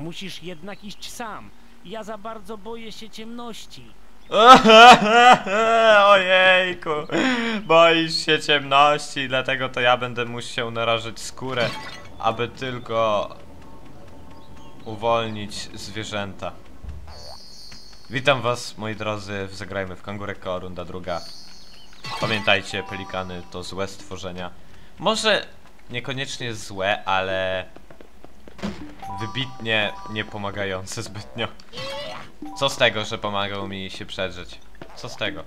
Musisz jednak iść sam. Ja za bardzo boję się ciemności. Ojejku, boisz się ciemności, dlatego to ja będę musiał narażyć skórę, aby tylko uwolnić zwierzęta. Witam was, moi drodzy, w Zagrajmy w Kangureko, runda druga. Pamiętajcie, pelikany to złe stworzenia. Może niekoniecznie złe, ale wybitnie nie pomagające zbytnio. Co z tego, że pomagał mi się przedrzeć? Co z tego?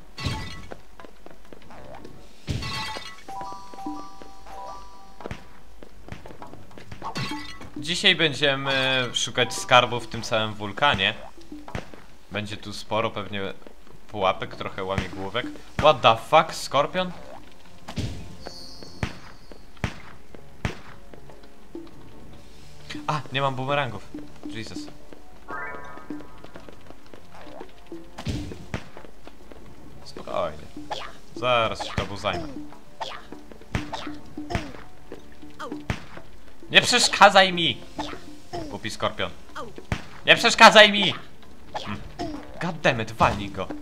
Dzisiaj będziemy szukać skarbu w tym całym wulkanie. Będzie tu sporo pewnie pułapek, trochę łamigłówek. What the fuck, skorpion? Nie mam bumerangów. Jesus. Spokojnie. Zaraz się tobą zajmę. Nie przeszkadzaj mi! Głupi skorpion. Nie przeszkadzaj mi! Hmm. Goddammit, walnij go. Hmm.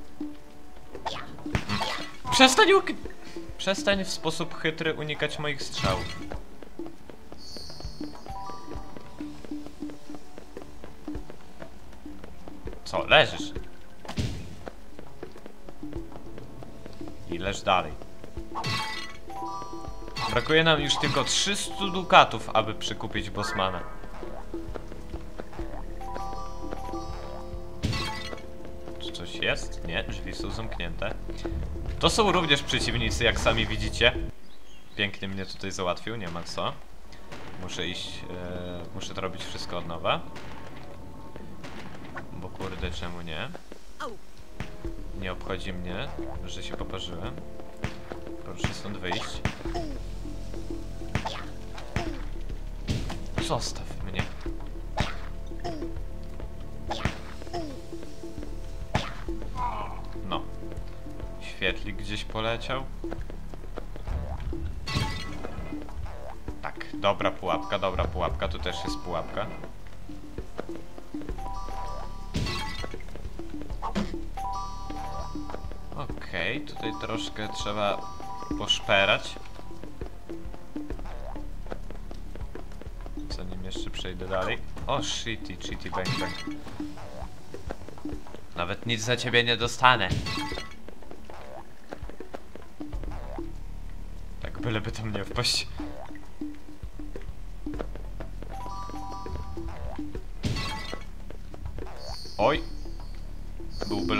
Przestań uk... Przestań w sposób chytry unikać moich strzałów. Co, leżysz? I leż dalej. Brakuje nam już tylko 300 dukatów, aby przekupić Bosmana. Czy coś jest? Nie, drzwi są zamknięte. To są również przeciwnicy, jak sami widzicie. Pięknie mnie tutaj załatwił, nie ma co. Muszę iść, e, muszę to robić wszystko od nowa. Bo kurde, czemu nie? Nie obchodzi mnie, że się poparzyłem. Proszę stąd wyjść. Zostaw mnie. No. Świetlik gdzieś poleciał. Tak, dobra pułapka, dobra pułapka. Tu też jest pułapka. Okej, tutaj troszkę trzeba poszperać. Zanim jeszcze przejdę dalej. O, shitty, shitty, bang, bang. Nawet nic za ciebie nie dostanę. Tak, byleby to mnie wpaść.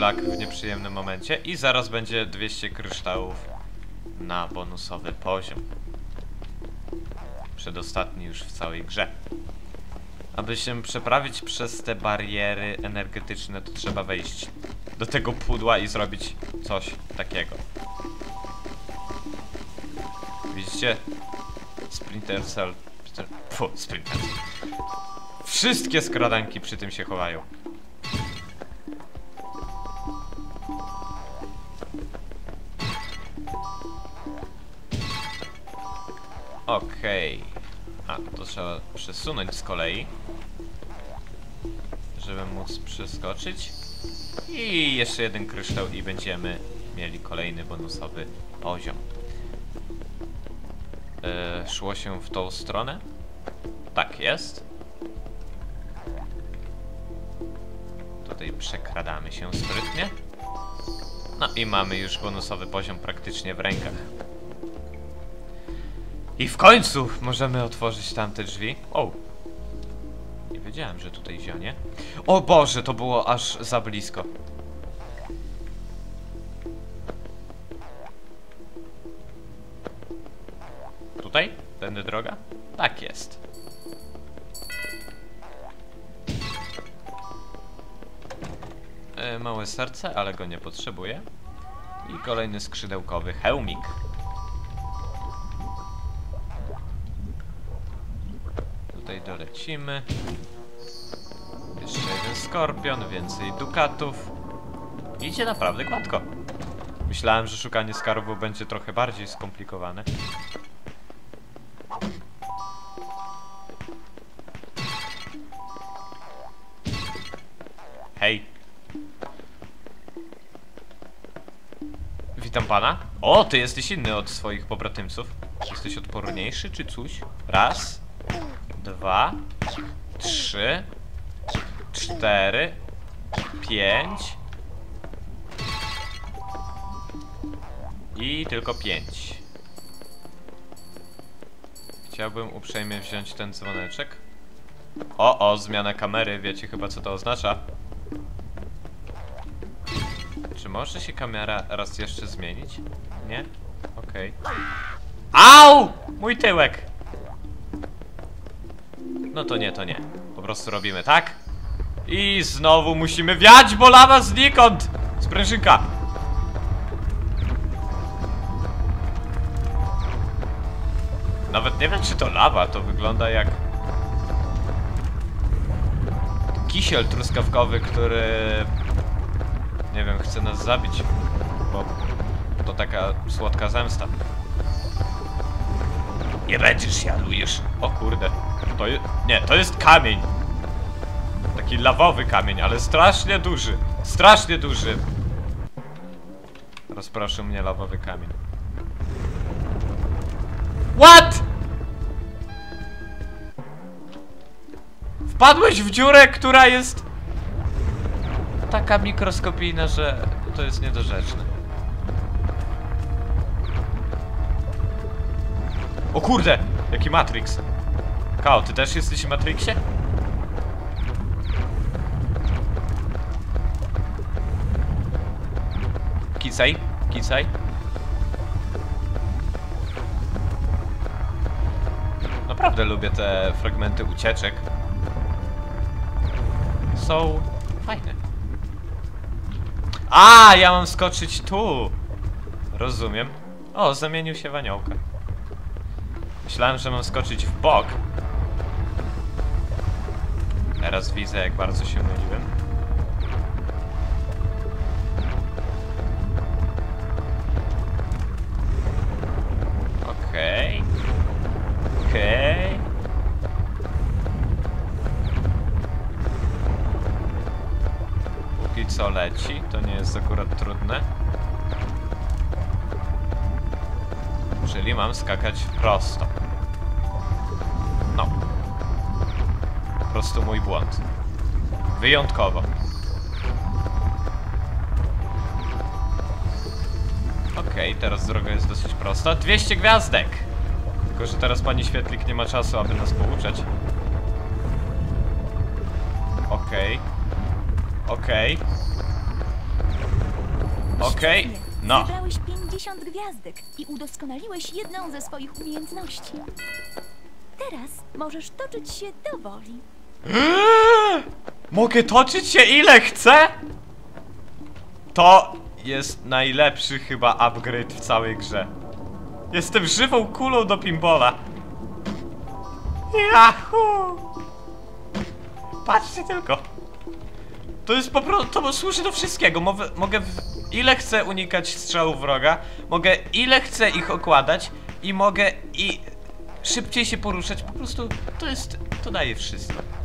Lak w nieprzyjemnym momencie i zaraz będzie 200 kryształów na bonusowy poziom. Przedostatni już w całej grze. Aby się przeprawić przez te bariery energetyczne, to trzeba wejść do tego pudła i zrobić coś takiego. Widzicie? Splinter Cell... Fu, Splinter. Wszystkie skradanki przy tym się chowają. Okej. A, to trzeba przesunąć z kolei. Żeby móc przeskoczyć. I jeszcze jeden kryształ i będziemy mieli kolejny bonusowy poziom. E, szło się w tą stronę? Tak jest. Tutaj przekradamy się sprytnie. No i mamy już bonusowy poziom praktycznie w rękach. I w końcu możemy otworzyć tamte drzwi. O! Nie wiedziałem, że tutaj zionie. O Boże, to było aż za blisko. Tutaj? Tędy droga? Tak jest. E, małe serce, ale go nie potrzebuję. I kolejny skrzydełkowy hełmik. Tutaj dolecimy. Jeszcze jeden skorpion, więcej dukatów. Idzie naprawdę gładko. Myślałem, że szukanie skarbu będzie trochę bardziej skomplikowane. Hej. Witam pana. O, ty jesteś inny od swoich pobratymców. Jesteś odporniejszy czy coś? Raz, dwa, trzy, cztery, pięć i tylko pięć. Chciałbym uprzejmie wziąć ten dzwoneczek. O, o, zmiana kamery, wiecie chyba co to oznacza? Czy może się kamera raz jeszcze zmienić? Nie? Okej. Au! Mój tyłek! No to nie, to nie. Po prostu robimy tak. I znowu musimy wiać, bo lawa znikąd! Sprężynka! Nawet nie wiem, czy to lawa, to wygląda jak... Kisiel truskawkowy, który... Nie wiem, chce nas zabić. Bo to taka słodka zemsta. Nie będziesz jadł już. O kurde. To je... Nie, to jest kamień. Taki lawowy kamień, ale strasznie duży. Strasznie duży. Rozproszył mnie lawowy kamień. What? Wpadłeś w dziurę, która jest taka mikroskopijna, że to jest niedorzeczne. O kurde! Jaki Matrix. Kao, ty też jesteś w Matrixie? Kicaj, kicaj. Naprawdę lubię te fragmenty ucieczek. Są fajne. A, ja mam skoczyć tu. Rozumiem. O, zamienił się w aniołka. Myślałem, że mam skoczyć w bok. Teraz widzę, jak bardzo się myliłem. Okej. Okej. Póki co leci, to nie jest akurat trudne. Czyli mam skakać prosto. Prostu mój błąd. Wyjątkowo. Okej, teraz droga jest dosyć prosta. 200 gwiazdek! Tylko, że teraz pani Świetlik nie ma czasu, aby nas pouczać. Okej. Okej. Okej. Świetnie. No. Zebrałeś 50 gwiazdek i udoskonaliłeś jedną ze swoich umiejętności. Teraz możesz toczyć się do woli. Mogę toczyć się ile chcę? To jest najlepszy chyba upgrade w całej grze. Jestem żywą kulą do pinbola. Yahoo! Patrzcie tylko. To jest po prostu, to służy do wszystkiego. Mogę, mogę ile chcę unikać strzałów wroga, mogę ile chcę ich okładać i mogę i szybciej się poruszać. Po prostu to jest, to daje wszystko.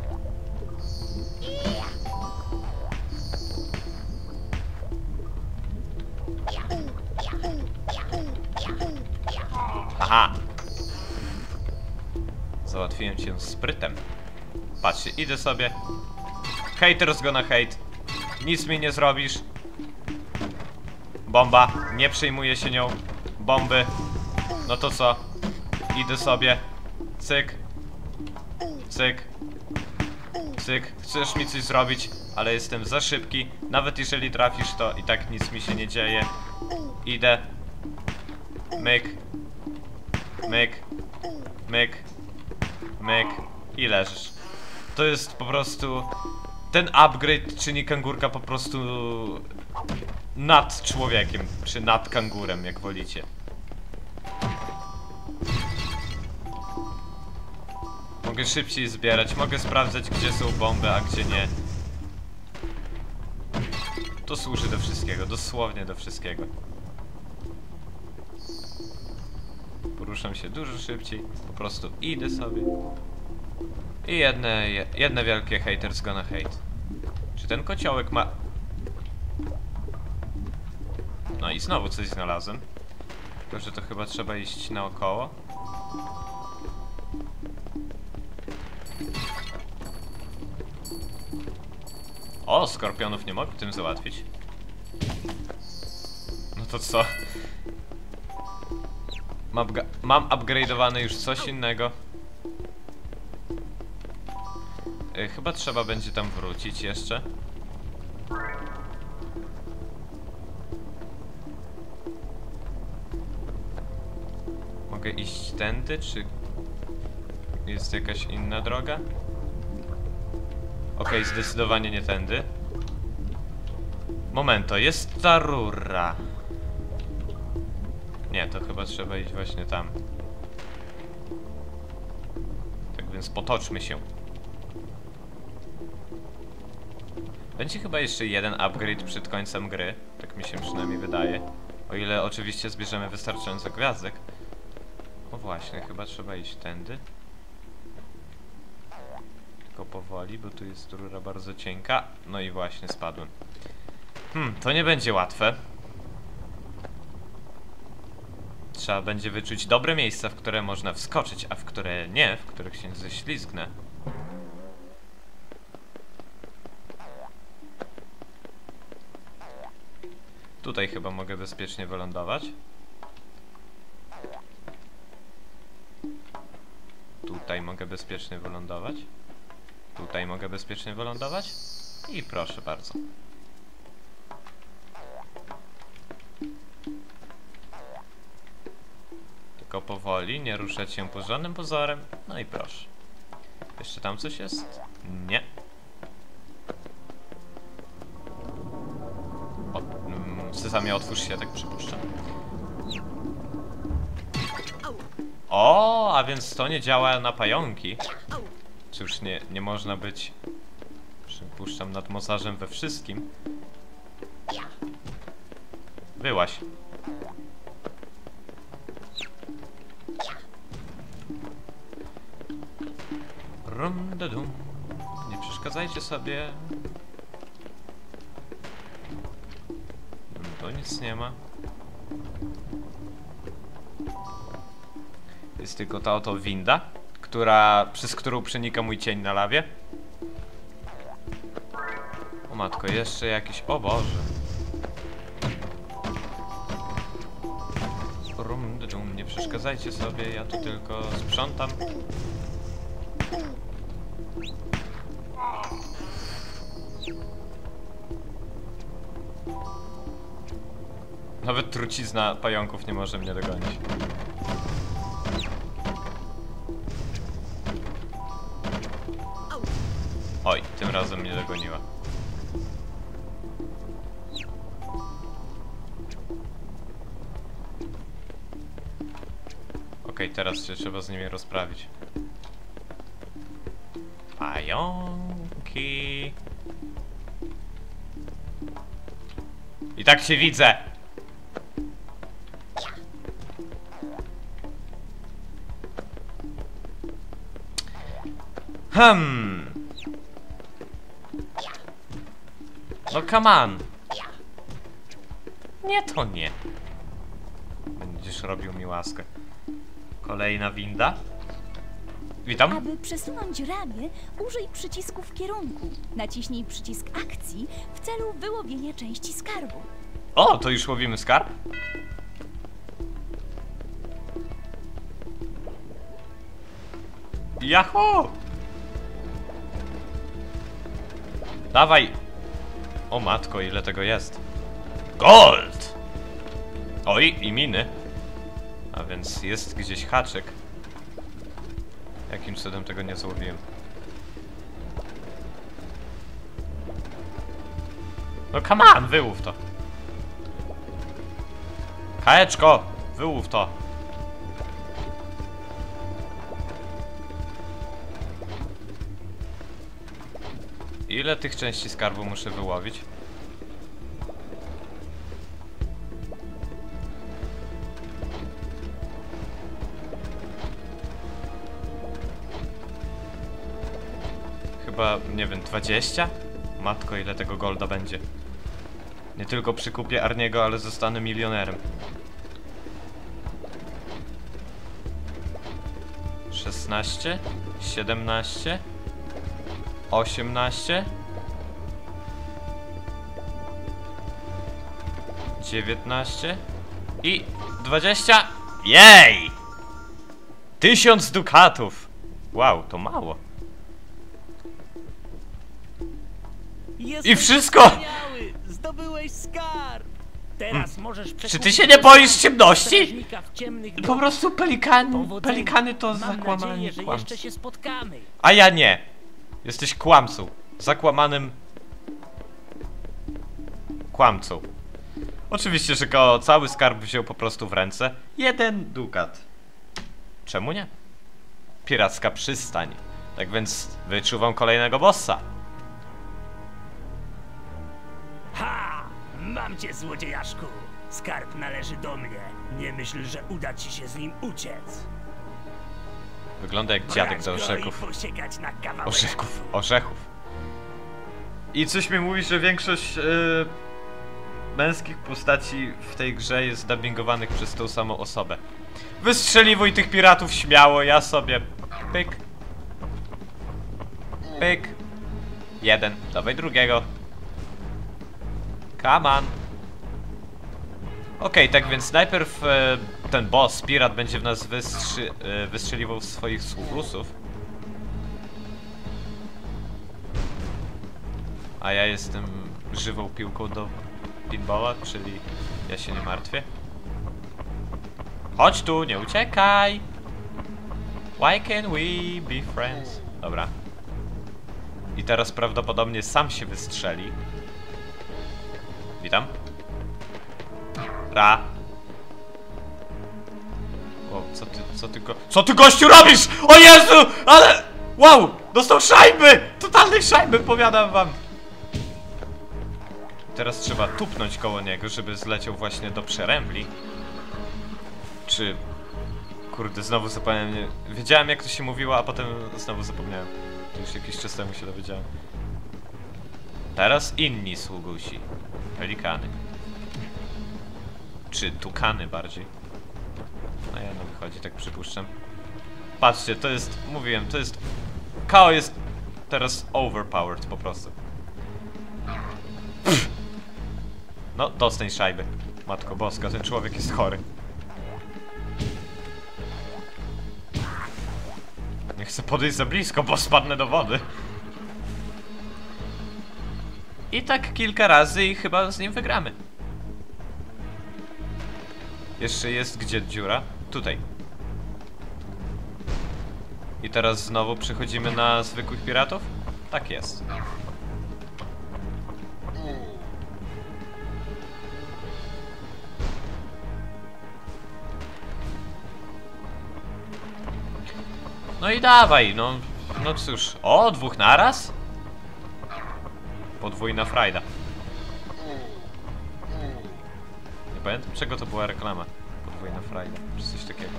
Aha! Załatwiłem cię sprytem. Patrzcie, idę sobie. Haters gonna hate. Nic mi nie zrobisz. Bomba. Nie przejmuję się nią. Bomby. No to co? Idę sobie. Cyk. Cyk. Cyk. Chcesz mi coś zrobić, ale jestem za szybki. Nawet jeżeli trafisz, to i tak nic mi się nie dzieje. Idę. Myk. Myk. Myk. Myk. I leżysz. To jest po prostu... Ten upgrade czyni kangurka po prostu... Nad człowiekiem, czy nad kangurem, jak wolicie. Mogę szybciej zbierać, mogę sprawdzać, gdzie są bomby, a gdzie nie. To służy do wszystkiego, dosłownie do wszystkiego. Poruszam się dużo szybciej, po prostu idę sobie. I jedne, jedne wielkie haters gonna hate. Czy ten kociołek ma... No i znowu coś znalazłem. Tylko, że to chyba trzeba iść naokoło. O, skorpionów nie mogę tym załatwić. No to co? Mam, upgrade'owane już coś innego. Y, chyba trzeba będzie tam wrócić jeszcze. Mogę iść tędy, czy jest jakaś inna droga? Okej, zdecydowanie nie tędy. Momento, jest ta rura. Nie, to chyba trzeba iść właśnie tam. Tak więc potoczmy się. Będzie chyba jeszcze jeden upgrade przed końcem gry. Tak mi się przynajmniej wydaje. O ile oczywiście zbierzemy wystarczająco gwiazdek. O właśnie, chyba trzeba iść tędy. Tylko powoli, bo tu jest rura bardzo cienka. No i właśnie spadłem. Hmm, to nie będzie łatwe. Trzeba będzie wyczuć dobre miejsca, w które można wskoczyć, a w które nie, w których się ześlizgnę. Tutaj chyba mogę bezpiecznie wylądować. Tutaj mogę bezpiecznie wylądować. Tutaj mogę bezpiecznie wylądować. I proszę bardzo. Tylko powoli, nie ruszać się pod żadnym pozorem. No i proszę. Jeszcze tam coś jest? Nie. Mm, Sezamie, otwórz się, tak przypuszczam. O, a więc to nie działa na pająki. Cóż, nie, nie można być, przypuszczam, nad we wszystkim. Byłaś. Rum da dum. Nie przeszkadzajcie sobie. Tu nic nie ma. Jest tylko ta oto winda, która, przez którą przenika mój cień na lawie. O matko, jeszcze jakiś... O Boże. Rum dum, nie przeszkadzajcie sobie, ja tu tylko sprzątam. Nawet trucizna pająków nie może mnie dogonić. Oj, tym razem mnie dogoniła. Okej, teraz się trzeba z nimi rozprawić. Pająki. I tak się widzę. Hmm. No come on. Nie to nie. Będziesz robił mi łaskę. Kolejna winda. Witam. Aby przesunąć ramię, użyj przycisku w kierunku. Naciśnij przycisk akcji w celu wyłowienia części skarbu. O, to już łowimy skarb? Yahoo! Dawaj! O matko, ile tego jest. Gold! Oj, i miny. A więc jest gdzieś haczyk. Jakim cudem tego nie złowiłem? No come on, wyłów to. Kajeczko, wyłów to. Ile tych części skarbu muszę wyłowić? Chyba, nie wiem, 20? Matko, ile tego golda będzie. Nie tylko przykupię Arniego, ale zostanę milionerem. 16, 17, 18, 19 i 20. Jej! Tysiąc dukatów! Wow, to mało. Jesteś I wszystko! Wspaniały! Zdobyłeś skarb! Teraz możesz ty przekupić się nie boisz ciemności? w ciemnych Po prostu pelikan, Powodzenia. pelikany to Mam zakłamani nadzieję, że kłamcy. jeszcze się spotkamy. A ja nie. Jesteś kłamcą. Zakłamanym... Kłamcą. Oczywiście, że go cały skarb wziął po prostu w ręce. Jeden dukat. Czemu nie? Piracka przystań. Tak więc wyczuwam kolejnego bossa. Cię, złodziejaszku! Skarb należy do mnie. Nie myśl, że uda ci się z nim uciec. Wygląda jak dziadek Brać do go i orzechów. posiekać na kawałek. Orzechów, orzechów. I coś mi mówi, że większość yy, męskich postaci w tej grze jest dubbingowanych przez tą samą osobę. Wystrzeliwuj tych piratów śmiało, ja sobie pyk. Pyk. Jeden, dawaj drugiego. Come on. Okej, tak więc najpierw e, ten boss, pirat, będzie w nas wystrzy, e, wystrzeliwał swoich sługusów. A ja jestem żywą piłką do pinballa, czyli ja się nie martwię. Chodź tu, nie uciekaj! Why can we be friends? Dobra. I teraz prawdopodobnie sam się wystrzeli. Witam. Ra. O, co ty, co ty go... Co ty gościu robisz? O Jezu! Ale... Wow! Dostał szajby! Totalnej szajby, powiadam wam! Teraz trzeba tupnąć koło niego, żeby zleciał właśnie do przerębli. Czy... Kurde, znowu zapomniałem. Wiedziałem jak to się mówiło, a potem znowu zapomniałem. To już jakiś czas temu się dowiedziałem. Teraz inni sługusi. Pelikany. Czy tukany bardziej. No ja no wychodzi, tak przypuszczam. Patrzcie, to jest, mówiłem, to jest... Kao jest teraz overpowered po prostu. No, dostań szajby. Matko boska, ten człowiek jest chory. Nie chcę podejść za blisko, bo spadnę do wody. I tak kilka razy i chyba z nim wygramy. Jeszcze jest gdzie dziura? Tutaj. I teraz znowu przechodzimy na zwykłych piratów? Tak jest. No i dawaj, no... No cóż, o, dwóch naraz? Podwójna frajda. Pamiętam czego to była reklama. Podwójna frajda, czy coś takiego.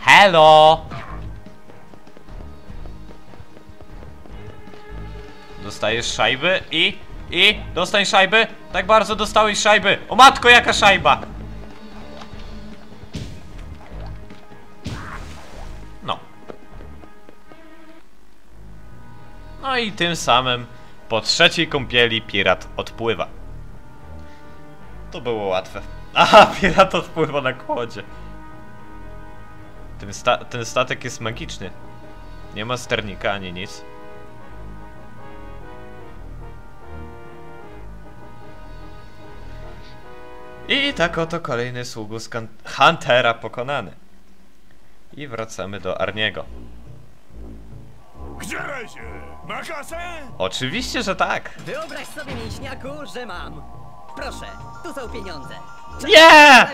Hello! Dostajesz szajby i... I... Dostań szajby! Tak bardzo dostałeś szajby! O matko, jaka szajba! No. No i tym samym po trzeciej kąpieli pirat odpływa. To było łatwe. Aha, pirat odpływa na kłodzie. Ten, sta ten statek jest magiczny. Nie ma sternika ani nic. I tak oto kolejny sługus Huntera pokonany. I wracamy do Arniego. Gdzie się? Ma kasę? Oczywiście, że tak. Wyobraź sobie, mięśniaku, że mam. Proszę, tu są pieniądze. Nie!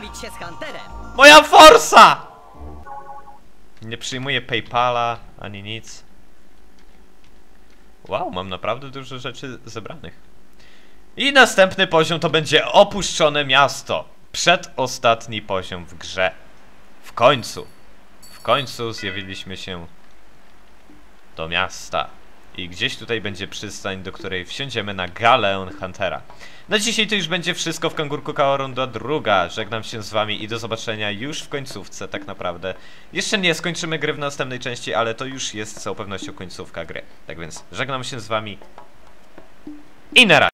Moja forsa! Nie przyjmuję Paypala ani nic. Wow, mam naprawdę dużo rzeczy zebranych. I następny poziom to będzie opuszczone miasto. Przedostatni poziom w grze. W końcu. W końcu zjawiliśmy się do miasta. I gdzieś tutaj będzie przystań, do której wsiądziemy na Galeon Huntera. Na dzisiaj to już będzie wszystko w Kangurku Kao druga. Żegnam się z wami i do zobaczenia już w końcówce tak naprawdę. Jeszcze nie skończymy gry w następnej części, ale to już jest z całą pewnością końcówka gry. Tak więc żegnam się z wami i na razie.